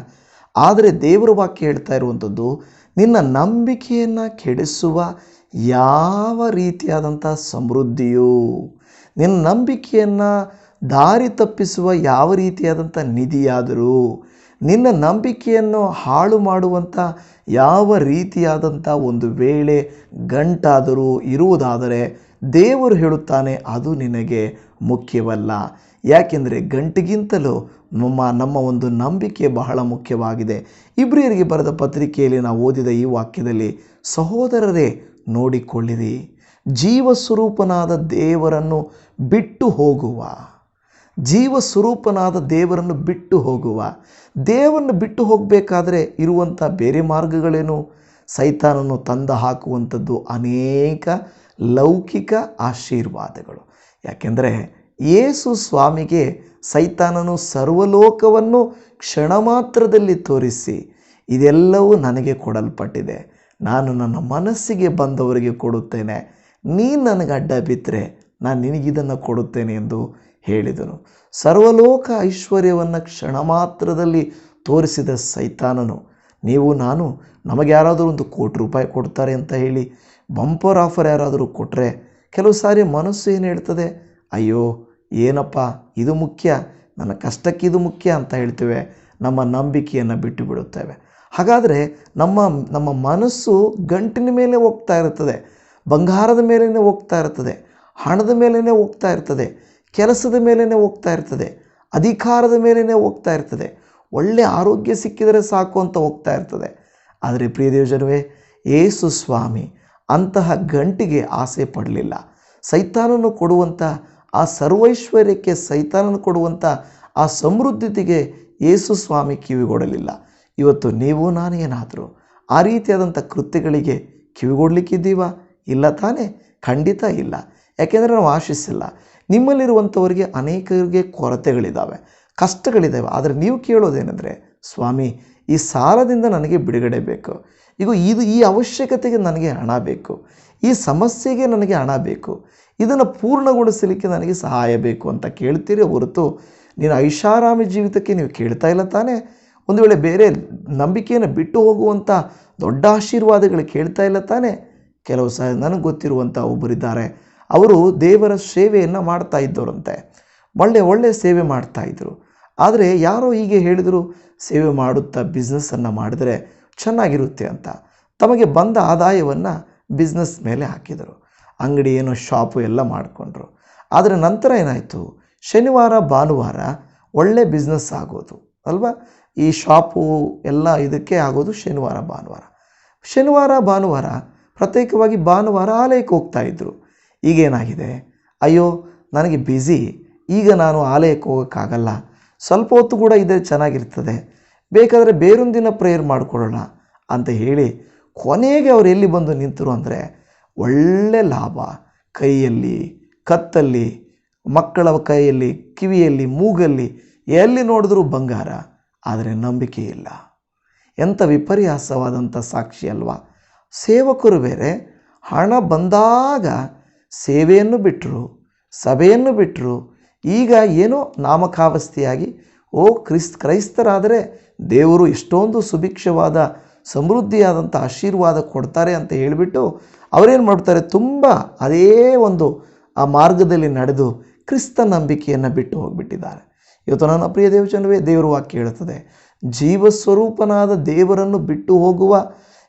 ಆದರೆ ದೇವರ ವಾಕ್ಯ ಹೇಳ್ತಾ ಇರುವಂಥದ್ದು ನಿನ್ನ ನಂಬಿಕೆಯನ್ನು ಕೆಡಿಸುವ ಯಾವ ರೀತಿಯಾದಂಥ ಸಮೃದ್ಧಿಯು, ನಿನ್ನ ನಂಬಿಕೆಯನ್ನು ದಾರಿ ತಪ್ಪಿಸುವ ಯಾವ ರೀತಿಯಾದಂಥ ನಿಧಿಯಾದರೂ, ನಿನ್ನ ನಂಬಿಕೆಯನ್ನು ಹಾಳು ಮಾಡುವಂಥ ಯಾವ ರೀತಿಯಾದಂಥ ಒಂದು ವೇಳೆ ಗಂಟಾದರೂ ಇರುವುದಾದರೆ ದೇವರು ಹೇಳುತ್ತಾನೆ, ಅದು ನಿನಗೆ ಮುಖ್ಯವಲ್ಲ. ಯಾಕೆಂದರೆ ಗಂಟಿಗಿಂತಲೂ ನಮ್ಮ ನಮ್ಮ ಒಂದು ನಂಬಿಕೆ ಬಹಳ ಮುಖ್ಯವಾಗಿದೆ. ಇಬ್ರಿಯರಿಗೆ ಬರೆದ ಪತ್ರಿಕೆಯಲ್ಲಿ ನಾವು ಓದಿದ ಈ ವಾಕ್ಯದಲ್ಲಿ, ಸಹೋದರರೇ ನೋಡಿಕೊಳ್ಳಿರಿ. ಜೀವ ಸ್ವರೂಪನಾದ ದೇವರನ್ನು ಬಿಟ್ಟು ಹೋಗುವ. ಜೀವ ಸ್ವರೂಪನಾದ ದೇವರನ್ನು ಬಿಟ್ಟು ಹೋಗುವ. ದೇವರನ್ನು ಬಿಟ್ಟು ಹೋಗಬೇಕಾದ್ರೆ ಇರುವಂಥ ಬೇರೆ ಮಾರ್ಗಗಳೇನು? ಸೈತಾನನ್ನು ತಂದು ಹಾಕುವಂಥದ್ದು ಅನೇಕ ಲೌಕಿಕ ಆಶೀರ್ವಾದಗಳು. ಯಾಕೆಂದರೆ ಯೇಸು ಸ್ವಾಮಿಗೆ ಸೈತಾನನು ಸರ್ವಲೋಕವನ್ನು ಕ್ಷಣ ಮಾತ್ರದಲ್ಲಿ ತೋರಿಸಿ ಇದೆಲ್ಲವೂ ನನಗೆ ಕೊಡಲ್ಪಟ್ಟಿದೆ. ನಾನು ನನ್ನ ಮನಸ್ಸಿಗೆ ಬಂದವರಿಗೆ ಕೊಡುತ್ತೇನೆ. ನೀನು ನನಗೆ ಅಡ್ಡ ಬಿದ್ದರೆ ನಾನು ನಿನಗಿದನ್ನು ಕೊಡುತ್ತೇನೆ ಎಂದು ಹೇಳಿದನು. ಸರ್ವಲೋಕ ಐಶ್ವರ್ಯವನ್ನು ಕ್ಷಣ ಮಾತ್ರದಲ್ಲಿ ತೋರಿಸಿದ ಸೈತಾನನು, ನೀವು, ನಾನು, ನಮಗೆ ಯಾರಾದರೂ ಒಂದು ಕೋಟಿ ರೂಪಾಯಿ ಕೊಡ್ತಾರೆ ಅಂತ ಹೇಳಿ, ಬಂಪರ್ ಆಫರ್ ಯಾರಾದರೂ ಕೊಟ್ಟರೆ ಕೆಲವು ಸಾರಿ ಮನಸ್ಸು ಏನು ಹೇಳ್ತದೆ? ಅಯ್ಯೋ, ಏನಪ್ಪ, ಇದು ಮುಖ್ಯ? ನನ್ನ ಕಷ್ಟಕ್ಕೆ ಇದು ಮುಖ್ಯ ಅಂತ ಹೇಳ್ತೇವೆ. ನಮ್ಮ ನಂಬಿಕೆಯನ್ನು ಬಿಟ್ಟು ಬಿಡುತ್ತೇವೆ. ಹಾಗಾದರೆ ನಮ್ಮ ನಮ್ಮ ಮನಸ್ಸು ಗಂಟಿನ ಮೇಲೆ ಹೋಗ್ತಾ ಇರ್ತದೆ, ಬಂಗಾರದ ಮೇಲೇ ಹೋಗ್ತಾ ಇರ್ತದೆ, ಹಣದ ಮೇಲೇ ಹೋಗ್ತಾ ಇರ್ತದೆ, ಕೆಲಸದ ಮೇಲೇ ಹೋಗ್ತಾ ಇರ್ತದೆ, ಅಧಿಕಾರದ ಮೇಲೇ ಹೋಗ್ತಾ ಇರ್ತದೆ ಒಳ್ಳೆಯ ಆರೋಗ್ಯ ಸಿಕ್ಕಿದರೆ ಸಾಕು ಅಂತ ಹೋಗ್ತಾ ಇರ್ತದೆ. ಆದರೆ ಪ್ರಿಯ ದೇವಜನವೇ, ಏಸು ಸ್ವಾಮಿ ಅಂತಹ ಗಂಟಿಗೆ ಆಸೆ ಪಡಲಿಲ್ಲ. ಸೈತಾನನು ಕೊಡುವಂಥ ಆ ಸರ್ವೈಶ್ವರ್ಯಕ್ಕೆ ಸೈತಾನನು ಕೊಡುವಂಥ ಆ ಸಮೃದ್ಧತೆಗೆ ಯೇಸು ಸ್ವಾಮಿ ಕಿವಿಗೊಡಲಿಲ್ಲ. ಇವತ್ತು ನೀವು ನಾನು ಏನಾದರೂ ಆ ರೀತಿಯಾದಂಥ ಕೃತ್ಯಗಳಿಗೆ ಕಿವಿಗೊಡ್ಲಿಕ್ಕಿದ್ದೀವ? ಇಲ್ಲ ತಾನೇ? ಖಂಡಿತ ಇಲ್ಲ. ಯಾಕೆಂದರೆ ನಾವು ಆಶಿಸಿಲ್ಲ. ನಿಮ್ಮಲ್ಲಿರುವಂಥವರಿಗೆ ಅನೇಕರಿಗೆ ಕೊರತೆಗಳಿದ್ದಾವೆ, ಕಷ್ಟಗಳಿದ್ದಾವೆ. ಆದರೆ ನೀವು ಕೇಳೋದೇನೆಂದರೆ, ಸ್ವಾಮಿ, ಈ ಸಾಲದಿಂದ ನನಗೆ ಬಿಡುಗಡೆ ಬೇಕು. ಈಗ ಇದು ಈ ಅವಶ್ಯಕತೆಗೆ ನನಗೆ ಹಣ ಬೇಕು. ಈ ಸಮಸ್ಯೆಗೆ ನನಗೆ ಹಣ ಬೇಕು. ಇದನ್ನು ಪೂರ್ಣಗೊಳಿಸಲಿಕ್ಕೆ ನನಗೆ ಸಹಾಯ ಬೇಕು ಅಂತ ಕೇಳ್ತೀರಿ ಹೊರತು ನೀನು ಐಷಾರಾಮಿ ಜೀವಿತಕ್ಕೆ ನೀವು ಕೇಳ್ತಾ ಇಲ್ಲ ತಾನೇ? ಒಂದು ವೇಳೆ ಬೇರೆ ನಂಬಿಕೆಯನ್ನು ಬಿಟ್ಟು ಹೋಗುವಂಥ ದೊಡ್ಡ ಆಶೀರ್ವಾದಗಳು ಕೇಳ್ತಾ ಇಲ್ಲ ತಾನೇ? ಕೆಲವು ಸಹ ನನಗೆ ಗೊತ್ತಿರುವಂಥ ಒಬ್ಬರಿದ್ದಾರೆ. ಅವರು ದೇವರ ಸೇವೆಯನ್ನು ಮಾಡ್ತಾ ಇದ್ದವರಂತೆ. ಒಳ್ಳೆ ಒಳ್ಳೆ ಸೇವೆ ಮಾಡ್ತಾಯಿದ್ರು ಆದರೆ ಯಾರೋ ಹೀಗೆ ಹೇಳಿದರು, ಸೇವೆ ಮಾಡುತ್ತಾ ಬಿಸ್ನೆಸ್ಸನ್ನು ಮಾಡಿದರೆ ಚೆನ್ನಾಗಿರುತ್ತೆ ಅಂತ. ತಮಗೆ ಬಂದ ಆದಾಯವನ್ನು ಬಿಸ್ನೆಸ್ ಮೇಲೆ ಹಾಕಿದರು. ಅಂಗಡಿ ಏನೋ ಶಾಪು ಎಲ್ಲ ಮಾಡಿಕೊಂಡ್ರು. ಆದರೆ ನಂತರ ಏನಾಯಿತು? ಶನಿವಾರ, ಭಾನುವಾರ ಒಳ್ಳೆ ಬಿಸ್ನೆಸ್ ಆಗೋದು, ಅಲ್ವಾ? ಈ ಶಾಪು ಎಲ್ಲ ಇದಕ್ಕೆ ಆಗೋದು ಶನಿವಾರ, ಭಾನುವಾರ. ಶನಿವಾರ, ಭಾನುವಾರ ಪ್ರತ್ಯೇಕವಾಗಿ ಭಾನುವಾರ ಆಲಯಕ್ಕೆ ಹೋಗ್ತಾ ಇದ್ದರು ಈಗೇನಾಗಿದೆ? ಅಯ್ಯೋ, ನನಗೆ ಬ್ಯುಸಿ ಈಗ ನಾನು ಆಲಯಕ್ಕೆ ಹೋಗೋಕ್ಕಾಗಲ್ಲ. ಸ್ವಲ್ಪ ಹೊತ್ತು ಕೂಡ ಇದೆ ಚೆನ್ನಾಗಿರ್ತದೆ. ಬೇಕಾದರೆ ಬೇರೊಂದು ದಿನ ಪ್ರೇಯರ್ ಮಾಡಿಕೊಳ್ಳೋಣ ಅಂತ ಹೇಳಿ ಕೊನೆಗೆ ಅವ್ರು ಎಲ್ಲಿ ಬಂದು ನಿಂತರು ಅಂದರೆ ಒಳ್ಳೆ ಲಾಭ. ಕೈಯಲ್ಲಿ, ಕತ್ತಲ್ಲಿ, ಮಕ್ಕಳ ಕೈಯಲ್ಲಿ, ಕಿವಿಯಲ್ಲಿ, ಮೂಗಲ್ಲಿ ಎಲ್ಲಿ ನೋಡಿದ್ರೂ ಬಂಗಾರ. ಆದರೆ ನಂಬಿಕೆ ಇಲ್ಲ. ಎಂಥ ವಿಪರ್ಯಾಸವಾದಂಥ ಸಾಕ್ಷಿ ಅಲ್ವಾ? ಸೇವಕರು ಬೇರೆ, ಹಣ ಬಂದಾಗ ಸೇವೆಯನ್ನು ಬಿಟ್ಟರು ಸಭೆಯನ್ನು ಬಿಟ್ಟರು ಈಗ ಏನೋ ನಾಮಕಾವಸ್ಥೆಯಾಗಿ, ಓ ಕ್ರಿಸ್, ಕ್ರೈಸ್ತರಾದರೆ ದೇವರು ಎಷ್ಟೊಂದು ಸುಭಿಕ್ಷವಾದ, ಸಮೃದ್ಧಿಯಾದಂಥ ಆಶೀರ್ವಾದ ಕೊಡ್ತಾರೆ ಅಂತ ಹೇಳಿಬಿಟ್ಟು ಅವರೇನು ಮಾಡ್ತಾರೆ? ತುಂಬ ಅದೇ ಒಂದು ಆ ಮಾರ್ಗದಲ್ಲಿ ನಡೆದು ಕ್ರಿಸ್ತ ನಂಬಿಕೆಯನ್ನು ಬಿಟ್ಟು ಹೋಗಿಬಿಟ್ಟಿದ್ದಾರೆ. ಇವತ್ತು ನನ್ನ ಪ್ರಿಯ ದೇವಚನವೇ ದೇವರು ವಾಕ್ಯ ಹೇಳುತ್ತದೆ, ಜೀವಸ್ವರೂಪನಾದ ದೇವರನ್ನು ಬಿಟ್ಟು ಹೋಗುವ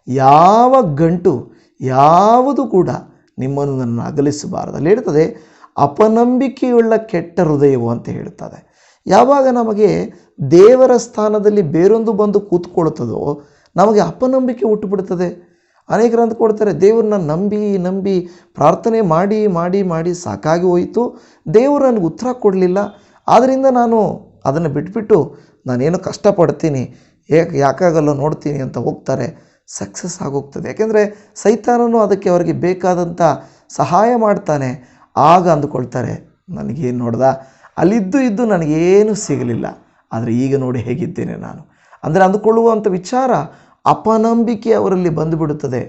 ಯಾವ ಗಂಟು ಯಾವುದು ಕೂಡ ನಿಮ್ಮನ್ನು ನನ್ನ ಅಗಲಿಸಬಾರದು ಅಲ್ಲಿ ಹೇಳ್ತದೆ ಅಪನಂಬಿಕೆಯುಳ್ಳ ಕೆಟ್ಟ ಹೃದಯವು ಅಂತ ಹೇಳ್ತದೆ ಯಾವಾಗ ನಮಗೆ ದೇವರ ಸ್ಥಾನದಲ್ಲಿ ಬೇರೊಂದು ಬಂದು ಕೂತ್ಕೊಳ್ತದೋ ನಮಗೆ ಅಪನಂಬಿಕೆ ಹುಟ್ಟುಬಿಡ್ತದೆ ಅನೇಕರು ಅಂದ್ಕೊಳ್ತಾರೆ, ದೇವ್ರನ್ನ ನಂಬಿ ನಂಬಿ ಪ್ರಾರ್ಥನೆ ಮಾಡಿ ಮಾಡಿ ಮಾಡಿ ಸಾಕಾಗಿ ಹೋಯಿತು, ದೇವರು ನನಗೆ ಉತ್ತರ ಕೊಡಲಿಲ್ಲ ಆದ್ದರಿಂದ ನಾನು ಅದನ್ನು ಬಿಟ್ಬಿಟ್ಟು ನಾನೇನು ಕಷ್ಟಪಡ್ತೀನಿ, ಏಕೆ ಯಾಕಾಗಲ್ಲ ನೋಡ್ತೀನಿ ಅಂತ ಹೋಗ್ತಾರೆ, ಸಕ್ಸಸ್ ಆಗೋಗ್ತದೆ. ಯಾಕೆಂದರೆ ಸೈತಾನನು ಅದಕ್ಕೆ ಅವರಿಗೆ ಬೇಕಾದಂಥ ಸಹಾಯ ಮಾಡ್ತಾನೆ. ಆಗ ಅಂದುಕೊಳ್ತಾರೆ, ನನಗೇನು ನೋಡ್ದ, ಅಲ್ಲಿದ್ದು ಇದ್ದು ನನಗೇನು ಸಿಗಲಿಲ್ಲ, ಆದರೆ ಈಗ ನೋಡಿ ಹೇಗಿದ್ದೇನೆ ನಾನು. ಅಂದರೆ ಅಂದುಕೊಳ್ಳುವಂಥ ವಿಚಾರ ಅಪನಂಬಿಕೆ ಅವರಲ್ಲಿ ಬಂದುಬಿಡುತ್ತದೆ.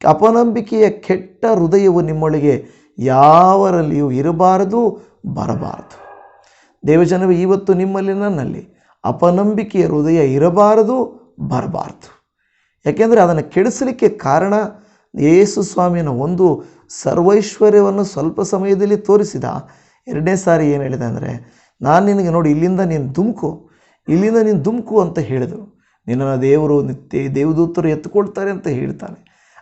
ಅಪನಂಬಿಕೆಯ ಕೆಟ್ಟ ಹೃದಯವು ನಿಮ್ಮೊಳಗೆ ಯಾವರಲ್ಲಿಯೂ ಇರಬಾರದು, ಬರಬಾರದು. ದೇವಜನವೇ, ಇವತ್ತು ನಿಮ್ಮಲ್ಲಿ, ನನ್ನಲ್ಲಿ. ಅಪನಂಬಿಕೆಯ ಹೃದಯ ಇರಬಾರದು, ಬರಬಾರ್ದು. ಯಾಕೆಂದರೆ ಅದನ್ನು ಕೆಡಿಸಲಿಕ್ಕೆ ಕಾರಣ ಯೇಸು ಸ್ವಾಮಿನ ಒಂದು ಸರ್ವೈಶ್ವರ್ಯವನ್ನು ಸ್ವಲ್ಪ ಸಮಯದಲ್ಲಿ ತೋರಿಸಿದ. ಎರಡನೇ ಸಾರಿ ಏನು ಹೇಳಿದೆ ಅಂದರೆ, ನಾನು ನಿನಗೆ ನೋಡಿ, ಇಲ್ಲಿಂದ ನೀನು ಧುಮುಕು, ಇಲ್ಲಿಂದ ನೀನು ಧುಮುಕು ಅಂತ ಹೇಳಿದರು. ನಿನ್ನನ್ನು ದೇವರು ನಿತ್ಯ ದೇವದೂತರು ಎತ್ತುಕೊಳ್ತಾರೆ ಅಂತ ಹೇಳ್ತಾನೆ.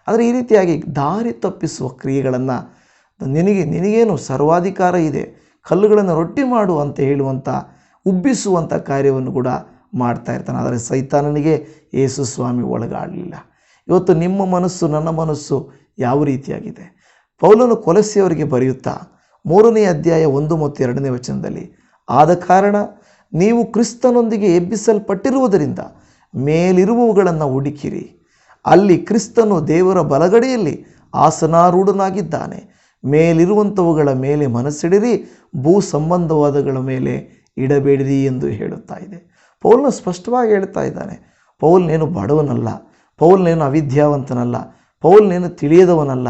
ಆದರೆ ಈ ರೀತಿಯಾಗಿ ದಾರಿ ತಪ್ಪಿಸುವ ಕ್ರಿಯೆಗಳನ್ನು, ನಿನಗೆ, ನಿನಗೇನು ಸರ್ವಾಧಿಕಾರ ಇದೆ? ಕಲ್ಲುಗಳನ್ನು ರೊಟ್ಟಿ ಮಾಡು ಅಂತ ಹೇಳುವಂಥ ಉಬ್ಬಿಸುವಂಥ ಕಾರ್ಯವನ್ನು ಕೂಡ ಮಾಡ್ತಾ ಇರ್ತಾನೆ. ಆದರೆ ಸೈತಾನನಿಗೆ ಯೇಸು ಸ್ವಾಮಿ ಒಳಗಾಡಲಿಲ್ಲ ಇವತ್ತು ನಿಮ್ಮ ಮನಸ್ಸು, ನನ್ನ ಮನಸ್ಸು ಯಾವ ರೀತಿಯಾಗಿದೆ? ಪೌಲನು ಕೊಲಸೆಯವರಿಗೆ ಬರೆಯುತ್ತಾ, ಮೂರನೇ ಅಧ್ಯಾಯ ಒಂದು ಮತ್ತು ಎರಡನೇ ವಚನದಲ್ಲಿ, ಆದ ಕಾರಣ ನೀವು ಕ್ರಿಸ್ತನೊಂದಿಗೆ ಎಬ್ಬಿಸಲ್ಪಟ್ಟಿರುವುದರಿಂದ ಮೇಲಿರುವವುಗಳನ್ನು ಹುಡುಕಿರಿ. ಅಲ್ಲಿ ಕ್ರಿಸ್ತನು ದೇವರ ಬಲಗಡೆಯಲ್ಲಿ ಆಸನಾರೂಢನಾಗಿದ್ದಾನೆ. ಮೇಲಿರುವಂಥವುಗಳ ಮೇಲೆ ಮನಸ್ಸಿಡಿರಿ, ಭೂ ಸಂಬಂಧವಾದಗಳ ಮೇಲೆ ಇಡಬೇಡಿರಿ ಎಂದು ಹೇಳುತ್ತಾ ಇದೆ. ಪೌಲ್ನ ಸ್ಪಷ್ಟವಾಗಿ ಹೇಳ್ತಾ ಇದ್ದಾನೆ ಪೌಲ್ನೇನು ಬಡವನಲ್ಲ ಪೌಲ್ನೇನು ಅವಿದ್ಯಾವಂತನಲ್ಲ ಪೌಲ್ನೇನು ತಿಳಿಯದವನಲ್ಲ,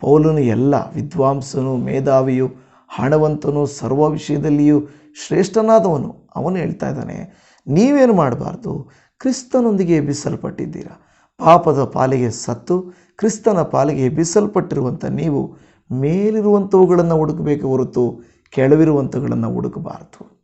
ಪೌಲನು ಎಲ್ಲ, ವಿದ್ವಾಂಸನು, ಮೇಧಾವಿಯು, ಹಣವಂತನು, ಸರ್ವ ವಿಷಯದಲ್ಲಿಯೂ ಶ್ರೇಷ್ಠನಾದವನು. ಅವನು ಹೇಳ್ತಾ ಇದ್ದಾನೆ, ನೀವೇನು ಮಾಡಬಾರ್ದು, ಕ್ರಿಸ್ತನೊಂದಿಗೆ ಎಬ್ಬಿಸಲ್ಪಟ್ಟಿದ್ದೀರಾ? ಪಾಪದ ಪಾಲಿಗೆ ಸತ್ತು, ಕ್ರಿಸ್ತನ ಪಾಲಿಗೆ ಎಬ್ಬಿಸಲ್ಪಟ್ಟಿರುವಂಥ ನೀವು ಮೇಲಿರುವಂಥವುಗಳನ್ನು ಹುಡುಕಬೇಕು ಹೊರತು ಕೆಳವಿರುವಂಥವುಗಳನ್ನು ಹುಡುಕಬಾರದು.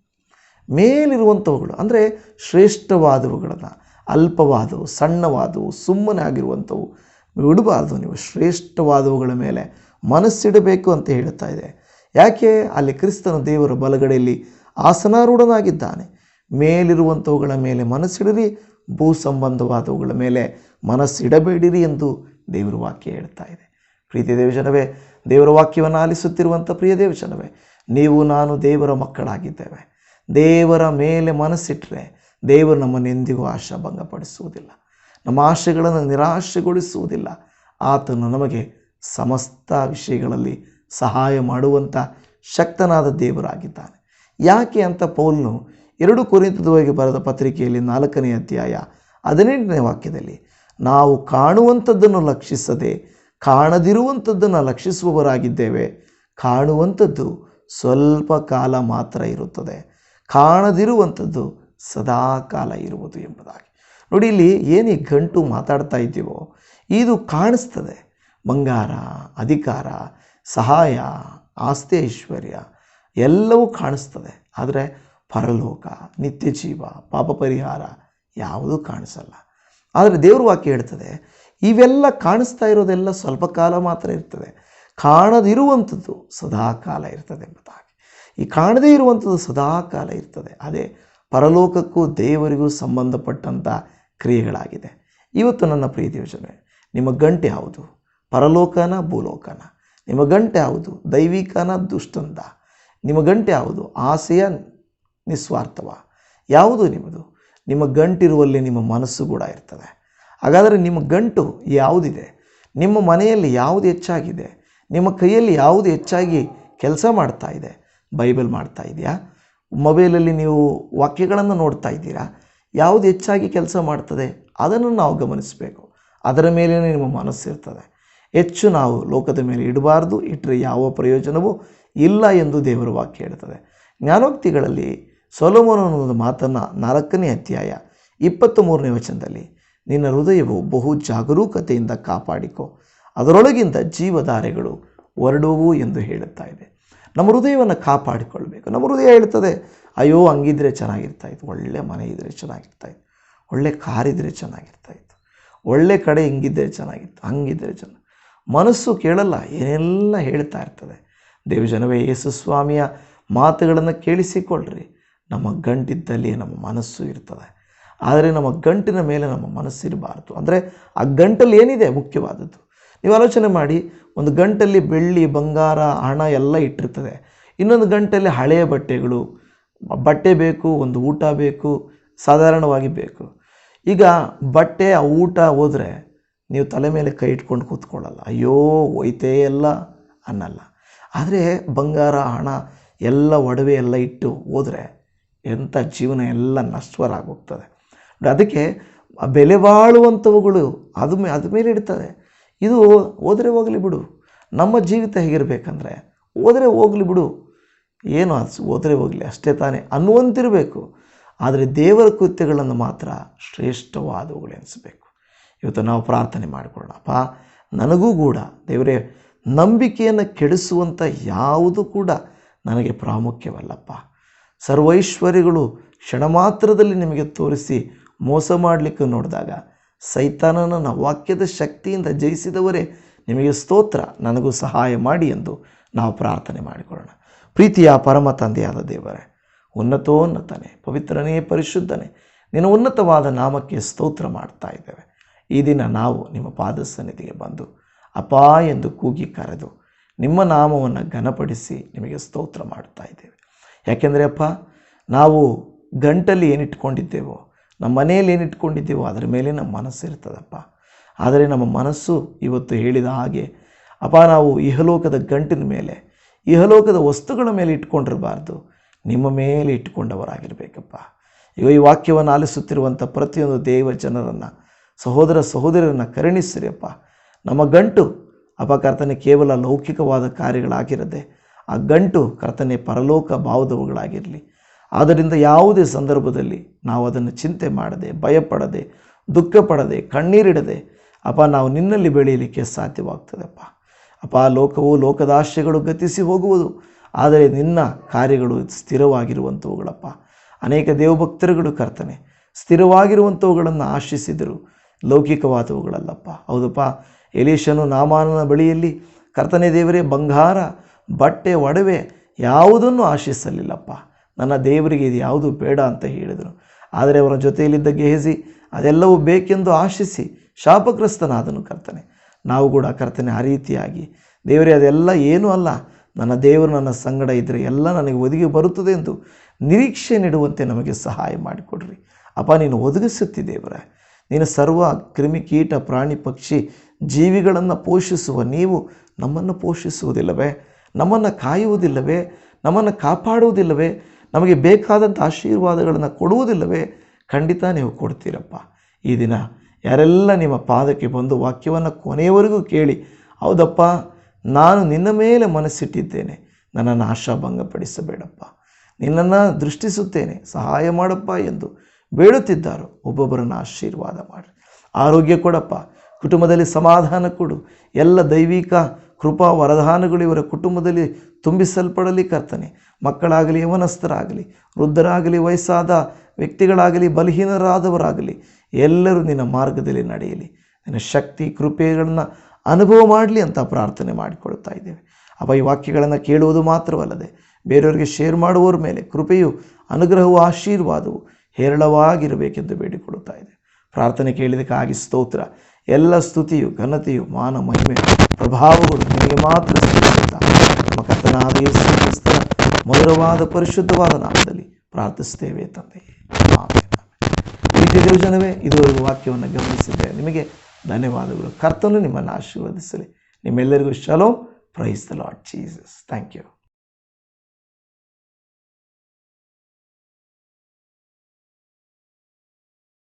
ಮೇಲಿರುವಂಥವುಗಳು ಅಂದರೆ ಶ್ರೇಷ್ಠವಾದವುಗಳನ್ನು, ಅಲ್ಪವಾದವು, ಸಣ್ಣವಾದವು ಸುಮ್ಮನೆ ಆಗಿರುವಂಥವು ಬಿಡಬಾರ್ದು. ನೀವು ಶ್ರೇಷ್ಠವಾದವುಗಳ ಮೇಲೆ ಮನಸ್ಸಿಡಬೇಕು ಅಂತ ಹೇಳ್ತಾ ಇದೆ. ಯಾಕೆ? ಅಲ್ಲಿ ಕ್ರಿಸ್ತನ ದೇವರ ಬಲಗಡೆಯಲ್ಲಿ ಆಸನಾರೂಢನಾಗಿದ್ದಾನೆ. ಮೇಲಿರುವಂಥವುಗಳ ಮೇಲೆ ಮನಸ್ಸಿಡಿರಿ, ಭೂ ಸಂಬಂಧವಾದವುಗಳ ಮೇಲೆ ಮನಸ್ಸಿಡಬೇಡಿರಿ ಎಂದು ದೇವರ ವಾಕ್ಯ ಹೇಳ್ತಾ ಇದೆ. ಪ್ರೀತಿ ದೇವಜನವೇ ದೇವರ ವಾಕ್ಯವನ್ನು ಆಲಿಸುತ್ತಿರುವಂಥ ಪ್ರಿಯ ದೇವಜನವೇ, ನೀವು ನಾನು ದೇವರ ಮಕ್ಕಳಾಗಿದ್ದೇವೆ. ದೇವರ ಮೇಲೆ ಮನಸ್ಸಿಟ್ಟರೆ ದೇವರು ನಮ್ಮನ್ನು ಎಂದಿಗೂ ಆಶಾಭಂಗಪಡಿಸುವುದಿಲ್ಲ. ನಮ್ಮ ಆಶೆಗಳನ್ನು ನಿರಾಶೆಗೊಳಿಸುವುದಿಲ್ಲ. ಆತನು ನಮಗೆ ಸಮಸ್ತ ವಿಷಯಗಳಲ್ಲಿ ಸಹಾಯ ಮಾಡುವಂಥ ಶಕ್ತನಾದ ದೇವರಾಗಿದ್ದಾನೆ. ಯಾಕೆ ಅಂತ ಪೌಲ್ನು ಎರಡು ಕುರಿತದವರೆಗೆ ಬರೆದ ಪತ್ರಿಕೆಯಲ್ಲಿ ನಾಲ್ಕನೇ ಅಧ್ಯಾಯ ಹದಿನೆಂಟನೇ ವಾಕ್ಯದಲ್ಲಿ, ನಾವು ಕಾಣುವಂಥದ್ದನ್ನು ಲಕ್ಷಿಸದೆ ಕಾಣದಿರುವಂಥದ್ದನ್ನು ಲಕ್ಷಿಸುವವರಾಗಿದ್ದೇವೆ. ಕಾಣುವಂಥದ್ದು ಸ್ವಲ್ಪ ಕಾಲ ಮಾತ್ರ ಇರುತ್ತದೆ. ಕಾಣದಿರುವಂಥದ್ದು ಸದಾ ಕಾಲ ಇರುವುದು ಎಂಬುದಾಗಿ. ನೋಡಿ, ಇಲ್ಲಿ ಏನು ಈ ಗಂಟು ಮಾತಾಡ್ತಾ ಇದ್ದೀವೋ, ಇದು ಕಾಣಿಸ್ತದೆ. ಬಂಗಾರ, ಅಧಿಕಾರ, ಸಹಾಯ, ಆಸ್ತಿ, ಐಶ್ವರ್ಯ, ಎಲ್ಲವೂ ಕಾಣಿಸ್ತದೆ. ಆದರೆ ಪರಲೋಕ ನಿತ್ಯ ಜೀವ ಪಾಪ ಪರಿಹಾರ ಯಾವುದೂ ಕಾಣಿಸಲ್ಲ. ಆದರೆ ದೇವ್ರ ವಾಕ್ಯ ಹೇಳ್ತದೆ ಇವೆಲ್ಲ ಕಾಣಿಸ್ತಾ ಇರೋದೆಲ್ಲ ಸ್ವಲ್ಪ ಕಾಲ ಮಾತ್ರ ಇರ್ತದೆ. ಕಾಣದಿರುವಂಥದ್ದು ಸದಾ ಕಾಲ ಇರ್ತದೆ ಎಂಬುದಾಗಿ. ಈ ಕಾಣದೇ ಇರುವಂಥದ್ದು ಸದಾ ಕಾಲ ಇರ್ತದೆ. ಅದೇ ಪರಲೋಕಕ್ಕೂ ದೇವರಿಗೂ ಸಂಬಂಧಪಟ್ಟಂಥ ಕ್ರಿಯೆಗಳಾಗಿದೆ. ಇವತ್ತು ನನ್ನ ಪ್ರಿಯ ಯೋಜನೆ ನಿಮ್ಮ ಗಂಟೆ ಯಾವುದು ಪರಲೋಕನ ಭೂಲೋಕನ. ನಿಮ್ಮ ಗಂಟೆ ಯಾವುದು ದೈವಿಕನ ದುಷ್ಟಂದ. ನಿಮ್ಮ ಗಂಟೆ ಯಾವುದು ಆಸೆಯ ನಿಸ್ವಾರ್ಥವ. ಯಾವುದು ನಿಮ್ಮದು? ನಿಮ್ಮ ಗಂಟಿರುವಲ್ಲಿ ನಿಮ್ಮ ಮನಸ್ಸು ಕೂಡ ಇರ್ತದೆ. ಹಾಗಾದರೆ ನಿಮ್ಮ ಗಂಟು ಯಾವುದಿದೆ? ನಿಮ್ಮ ಮನೆಯಲ್ಲಿ ಯಾವುದು ಹೆಚ್ಚಾಗಿದೆ? ನಿಮ್ಮ ಕೈಯಲ್ಲಿ ಯಾವುದು ಹೆಚ್ಚಾಗಿ ಕೆಲಸ ಮಾಡ್ತಾ ಇದೆ? ಬೈಬಲ್ ಮಾಡ್ತಾ ಇದೆಯಾ? ಮೊಬೈಲಲ್ಲಿ ನೀವು ವಾಕ್ಯಗಳನ್ನು ನೋಡ್ತಾ ಇದ್ದೀರಾ? ಯಾವುದು ಹೆಚ್ಚಾಗಿ ಕೆಲಸ ಮಾಡ್ತದೆ? ಅದನ್ನು ನಾವು ಗಮನಿಸಬೇಕು. ಅದರ ಮೇಲೇ ನಿಮ್ಮ ಮನಸ್ಸಿರ್ತದೆ. ಹೆಚ್ಚು ನಾವು ಲೋಕದ ಮೇಲೆ ಇಡಬಾರ್ದು, ಇಟ್ಟರೆ ಯಾವ ಪ್ರಯೋಜನವೂ ಇಲ್ಲ ಎಂದು ದೇವರ ವಾಕ್ಯ ಹೇಳ್ತದೆ ಜ್ಞಾನೋಕ್ತಿಗಳಲ್ಲಿ ಸೊಲೋಮೋನನ ಮಾತನ್ನು ನಾಲ್ಕನೇ ಅಧ್ಯಾಯ ಇಪ್ಪತ್ತು ಮೂರನೇ ವಚನದಲ್ಲಿ ನಿನ್ನ ಹೃದಯವು ಬಹು ಜಾಗರೂಕತೆಯಿಂದ ಕಾಪಾಡಿಕೊ. ಅದರೊಳಗಿಂದ ಜೀವಧಾರೆಗಳು ಹೊರಡುವು ಎಂದು ಹೇಳುತ್ತಾ ಇದೆ. ನಮ್ಮ ಹೃದಯವನ್ನು ಕಾಪಾಡಿಕೊಳ್ಬೇಕು. ನಮ್ಮ ಹೃದಯ ಹೇಳ್ತದೆ ಅಯ್ಯೋ, ಹಂಗಿದ್ರೆ ಚೆನ್ನಾಗಿರ್ತಾಯಿತ್ತು ಒಳ್ಳೆ ಮನೆ ಇದ್ದರೆ ಚೆನ್ನಾಗಿರ್ತಾಯಿತ್ತು ಒಳ್ಳೆ ಕಾರಿದ್ರೆ ಚೆನ್ನಾಗಿರ್ತಾಯಿತ್ತು ಒಳ್ಳೆ ಕಡೆ ಹಿಂಗಿದ್ದರೆ ಚೆನ್ನಾಗಿತ್ತು. ಹಂಗಿದ್ದರೆ ಚೆನ್ನಾಗಿ ಮನಸ್ಸು ಕೇಳಲ್ಲ, ಏನೆಲ್ಲ ಹೇಳ್ತಾ ಇರ್ತದೆ. ದೇವಜನವೇ ಯೇಸು ಸ್ವಾಮಿಯ ಮಾತುಗಳನ್ನು ಕೇಳಿಸಿಕೊಳ್ಳ್ರಿ. ನಮ್ಮ ಗಂಟಿದ್ದಲ್ಲಿ ನಮ್ಮ ಮನಸ್ಸು ಇರ್ತದೆ. ಆದರೆ ನಮ್ಮ ಗಂಟಿನ ಮೇಲೆ ನಮ್ಮ ಮನಸ್ಸಿರಬಾರ್ದು. ಅಂದರೆ ಆ ಗಂಟಲ್ಲಿ ಏನಿದೆ? ಮುಖ್ಯವಾದದ್ದು. ನೀವು ಆಲೋಚನೆ ಮಾಡಿ, ಒಂದು ಗಂಟಲ್ಲಿ ಬೆಳ್ಳಿ, ಬಂಗಾರ, ಹಣ ಎಲ್ಲ ಇಟ್ಟಿರ್ತದೆ. ಇನ್ನೊಂದು ಗಂಟಲ್ಲಿ ಹಳೆಯ ಬಟ್ಟೆಗಳು, ಬಟ್ಟೆ ಬೇಕು, ಒಂದು ಊಟ ಬೇಕು, ಸಾಧಾರಣವಾಗಿ ಬೇಕು. ಈಗ ಬಟ್ಟೆ, ಆ ಊಟ ಹೋದರೆ ನೀವು ತಲೆ ಮೇಲೆ ಕೈ ಇಟ್ಕೊಂಡು ಕೂತ್ಕೊಳ್ಳಲ್ಲ. ಅಯ್ಯೋ, ಹೋಯ್ತೇ ಎಲ್ಲ ಅನ್ನಲ್ಲ. ಆದರೆ ಬಂಗಾರ, ಹಣ ಎಲ್ಲ ಒಡವೆ ಎಲ್ಲ ಇಟ್ಟು ಹೋದರೆ ಎಂಥ ಜೀವನ ಎಲ್ಲ ನಶ್ವರಾಗೋಗ್ತದೆ ಅದಕ್ಕೆ ಬೆಲೆ ಬಾಳುವಂಥವುಗಳು ಅದು ಮೇ, ಅದು ಮೇಲೆ ಇಡ್ತದೆ ಇದು ಹೋದರೆ ಹೋಗಲಿ ಬಿಡು. ನಮ್ಮ ಜೀವಿತ ಹೇಗಿರಬೇಕಂದ್ರೆ ಹೋದರೆ ಹೋಗಲಿ ಬಿಡು. ಏನು ಅದು ಹೋದರೆ ಹೋಗಲಿ, ಅಷ್ಟೇ ತಾನೇ ಅನ್ನುವಂತಿರಬೇಕು. ಆದರೆ ದೇವರ ಕೃತ್ಯಗಳನ್ನು ಮಾತ್ರ ಶ್ರೇಷ್ಠವಾದವುಗಳು ಎನಿಸಬೇಕು ಇವತ್ತು ನಾವು ಪ್ರಾರ್ಥನೆ ಮಾಡಿಕೊಳ್ಳೋಣಪ್ಪ. ನನಗೂ ಕೂಡ ದೇವರೇ, ನಂಬಿಕೆಯನ್ನು ಕೆಡಿಸುವಂಥ ಯಾವುದು ಕೂಡ ನನಗೆ ಪ್ರಾಮುಖ್ಯವಲ್ಲಪ್ಪ. ಸರ್ವೈಶ್ವರ್ಯಗಳು ಕ್ಷಣ ಮಾತ್ರದಲ್ಲಿ ನಿಮಗೆ ತೋರಿಸಿ ಮೋಸ ಮಾಡಲಿಕ್ಕೆ ನೋಡಿದಾಗ ಸೈತಾನನ ವಾಕ್ಯದ ಶಕ್ತಿಯಿಂದ ಜಯಿಸಿದವರೇ, ನಿಮಗೆ ಸ್ತೋತ್ರ, ನನಗೂ ಸಹಾಯ ಮಾಡಿ ಎಂದು ನಾವು ಪ್ರಾರ್ಥನೆ ಮಾಡಿಕೊಳ್ಳೋಣ. ಪ್ರೀತಿಯ ಪರಮ ತಂದೆಯಾದ ದೇವರೇ, ಉನ್ನತೋನ್ನತನೇ, ಪವಿತ್ರನೇ, ಪರಿಶುದ್ಧನೇ, ನಿನ್ನ ಉನ್ನತವಾದ ನಾಮಕ್ಕೆ ಸ್ತೋತ್ರ ಮಾಡ್ತಾ ಇದ್ದೇವೆ. ಈ ದಿನ ನಾವು ನಿಮ್ಮ ಪಾದ ಸನ್ನಿಧಿಗೆ ಬಂದು ಅಪಾ ಎಂದು ಕೂಗಿ ಕರೆದು, ನಿಮ್ಮ ನಾಮವನ್ನು ಘನಪಡಿಸಿ ನಿಮಗೆ ಸ್ತೋತ್ರ ಮಾಡ್ತಾ ಇದ್ದೇವೆ. ಯಾಕೆಂದರೆ ಅಪ್ಪ, ನಾವು ಗಂಟಲ್ಲಿ ಏನಿಟ್ಕೊಂಡಿದ್ದೇವೋ ನಮ್ಮ ಮನೆಯಲ್ಲಿ ಏನಿಟ್ಕೊಂಡಿದ್ದೇವೋ ಅದರ ಮೇಲೆ ನಮ್ಮ ಮನಸ್ಸು ಇರ್ತದಪ್ಪ. ಆದರೆ ನಮ್ಮ ಮನಸ್ಸು ಇವತ್ತು ಹೇಳಿದ ಹಾಗೆ, ಅಪ್ಪ ನಾವು ಇಹಲೋಕದ ಗಂಟಿನ ಮೇಲೆ, ಇಹಲೋಕದ ವಸ್ತುಗಳ ಮೇಲೆ ಇಟ್ಕೊಂಡಿರಬಾರ್ದು. ನಿಮ್ಮ ಮೇಲೆ ಇಟ್ಟುಕೊಂಡವರಾಗಿರಬೇಕಪ್ಪ ಈಗ ಈ ವಾಕ್ಯವನ್ನು ಆಲಿಸುತ್ತಿರುವಂಥ ಪ್ರತಿಯೊಂದು ದೇವ ಜನರನ್ನು, ಸಹೋದರ ಸಹೋದರರನ್ನು ಕರುಣಿಸಿರಿಯಪ್ಪ ನಮ್ಮ ಗಂಟು, ಅಪ್ಪ, ಕರ್ತನೆ ಕೇವಲ ಲೌಕಿಕವಾದ ಕಾರ್ಯಗಳಾಗಿರದೆ, ಆ ಗಂಟು ಕರ್ತನೆ ಪರಲೋಕ ಭಾವದವುಗಳಾಗಿರಲಿ ಆದ್ದರಿಂದ ಯಾವುದೇ ಸಂದರ್ಭದಲ್ಲಿ ನಾವು ಅದನ್ನು ಚಿಂತೆ ಮಾಡದೆ, ಭಯಪಡದೆ ದುಃಖ ಪಡದೆ ಕಣ್ಣೀರಿಡದೆ, ಅಪ್ಪ, ನಾವು ನಿನ್ನಲ್ಲಿ ಬೆಳೆಯಲಿಕ್ಕೆ ಸಾಧ್ಯವಾಗ್ತದೆಪ್ಪ. ಅಪ್ಪ, ಲೋಕವು ಲೋಕದ ಆಶೆಗಳು ಗತಿಸಿ ಹೋಗುವುದು. ಆದರೆ ನಿನ್ನ ಕಾರ್ಯಗಳು ಸ್ಥಿರವಾಗಿರುವಂಥವುಗಳಪ್ಪ. ಅನೇಕ ದೇವಭಕ್ತರುಗಳು ಕರ್ತನೆ, ಸ್ಥಿರವಾಗಿರುವಂಥವುಗಳನ್ನು ಆಶಿಸಿದರು. ಲೌಕಿಕವಾದವುಗಳಲ್ಲಪ್ಪ ಹೌದಪ್ಪ. ಎಲೀಶನು ನಾಮಾನನ ಬಳಿಯಲ್ಲಿ, ಕರ್ತನೆ ದೇವರೇ, ಬಂಗಾರ, ಬಟ್ಟೆ, ಒಡವೆ ಯಾವುದನ್ನು ಆಶಿಸಲಿಲ್ಲಪ್ಪ. ನನ್ನ ದೇವರಿಗೆ ಇದು ಯಾವುದು ಬೇಡ ಅಂತ ಹೇಳಿದರು. ಆದರೆ ಅವರ ಜೊತೆಯಲ್ಲಿದ್ದ ಗೆಹಸಿ ಅದೆಲ್ಲವೂ ಬೇಕೆಂದು ಆಶಿಸಿ ಶಾಪಗ್ರಸ್ತನಾದನು ಕರ್ತನೆ. ನಾವು ಕೂಡ ಕರ್ತನೆ, ಆ ರೀತಿಯಾಗಿ. ದೇವರೇ, ಅದೆಲ್ಲ ಏನೂ ಅಲ್ಲ. ನನ್ನ ದೇವರು ನನ್ನ ಸಂಗಡ ಇದ್ದರೆ ಎಲ್ಲ ನನಗೆ ಒದಗಿ ಬರುತ್ತದೆ ಎಂದು ನಿರೀಕ್ಷೆ ನೀಡುವಂತೆ ನಮಗೆ ಸಹಾಯ ಮಾಡಿಕೊಡ್ರಿ. ಅಪ್ಪ, ನೀನು ಒದಗಿಸುತ್ತಿ ದೇವರೇ. ನೀನು ಸರ್ವ ಕ್ರಿಮಿಕೀಟ ಪ್ರಾಣಿ, ಪಕ್ಷಿ, ಜೀವಿಗಳನ್ನು ಪೋಷಿಸುವ ನೀವು ನಮ್ಮನ್ನು ಪೋಷಿಸುವುದಿಲ್ಲವೇ? ನಮ್ಮನ್ನು ಕಾಯುವುದಿಲ್ಲವೇ? ನಮ್ಮನ್ನು ಕಾಪಾಡುವುದಿಲ್ಲವೇ? ನಮಗೆ ಬೇಕಾದಂಥ ಆಶೀರ್ವಾದಗಳನ್ನು ಕೊಡುವುದಿಲ್ಲವೇ, ಖಂಡಿತ ನೀವು ಕೊಡ್ತೀರಪ್ಪ. ಈ ದಿನ ಯಾರೆಲ್ಲ ನಿಮ್ಮ ಪಾದಕ್ಕೆ ಬಂದು ವಾಕ್ಯವನ್ನು ಕೊನೆಯವರೆಗೂ ಕೇಳಿ, ಹೌದಪ್ಪ, ನಾನು ನಿನ್ನ ಮೇಲೆ ಮನಸ್ಸಿಟ್ಟಿದ್ದೇನೆ, ನನ್ನನ್ನು ಆಶಾಭಂಗಪಡಿಸಬೇಡಪ್ಪ. ನಿನ್ನನ್ನು ದೃಷ್ಟಿಸುತ್ತೇನೆ, ಸಹಾಯ ಮಾಡಪ್ಪ ಎಂದು ಬೇಡುತ್ತಿದ್ದಾರೋ, ಒಬ್ಬೊಬ್ಬರನ್ನು ಆಶೀರ್ವಾದ ಮಾಡಿ ಆರೋಗ್ಯ ಕೊಡಪ್ಪ, ಕುಟುಂಬದಲ್ಲಿ ಸಮಾಧಾನ ಕೊಡು. ಎಲ್ಲ ದೈವಿಕ ಕೃಪಾ ವರದಾನಗಳು ಇವರ ಕುಟುಂಬದಲ್ಲಿ ತುಂಬಿಸಲ್ಪಡಲಿ ಕರ್ತನೆ. ಮಕ್ಕಳಾಗಲಿ, ಯವನಸ್ಥರಾಗಲಿ, ವೃದ್ಧರಾಗಲಿ, ವಯಸ್ಸಾದ ವ್ಯಕ್ತಿಗಳಾಗಲಿ, ಬಲಹೀನರಾದವರಾಗಲಿ, ಎಲ್ಲರೂ ನಿನ್ನ ಮಾರ್ಗದಲ್ಲಿ ನಡೆಯಲಿ. ನಿನ್ನ ಶಕ್ತಿ, ಕೃಪೆಗಳನ್ನು ಅನುಭವ ಮಾಡಲಿ ಅಂತ ಪ್ರಾರ್ಥನೆ ಮಾಡಿಕೊಳ್ತಾ ಇದ್ದೇವೆ. ಅಪ್ಪ, ಈ ವಾಕ್ಯಗಳನ್ನು ಕೇಳುವುದು ಮಾತ್ರವಲ್ಲದೆ ಬೇರೆಯವರಿಗೆ ಶೇರ್ ಮಾಡುವವರ ಮೇಲೆ ಕೃಪೆಯು ಅನುಗ್ರಹವು ಆಶೀರ್ವಾದವು ಹೇರಳವಾಗಿರಬೇಕೆಂದು ಬೇಡಿಕೊಡುತ್ತಾ ಇದೆ ಪ್ರಾರ್ಥನೆ ಕೇಳಿದಕ್ಕಾಗಿ ಸ್ತೋತ್ರ. ಎಲ್ಲ ಸ್ತುತಿಯು, ಘನತೆಯು, ಮಾನ, ಮಹಿಮೆ, ಪ್ರಭಾವಗಳು ನಿಮಗೆ ಮಾತ್ರ ನಮ್ಮ ಕರ್ತನಾದ ಯೇಸು ಮಧುರವಾದ, ಪರಿಶುದ್ಧವಾದ ನಾಮದಲ್ಲಿ ಪ್ರಾರ್ಥಿಸುತ್ತೇವೆ ತಂದೆ. ಪ್ರೀತಿ ದೇವಜನವೇ, ಇದುವರೆಗೂ ವಾಕ್ಯವನ್ನು ಗಮನಿಸಿದ್ದೆ. ನಿಮಗೆ ಧನ್ಯವಾದಗಳು. ಕರ್ತನು ನಿಮ್ಮನ್ನು ಆಶೀರ್ವದಿಸಲಿ. ನಿಮ್ಮೆಲ್ಲರಿಗೂ shalom praise the Lord Jesus thank you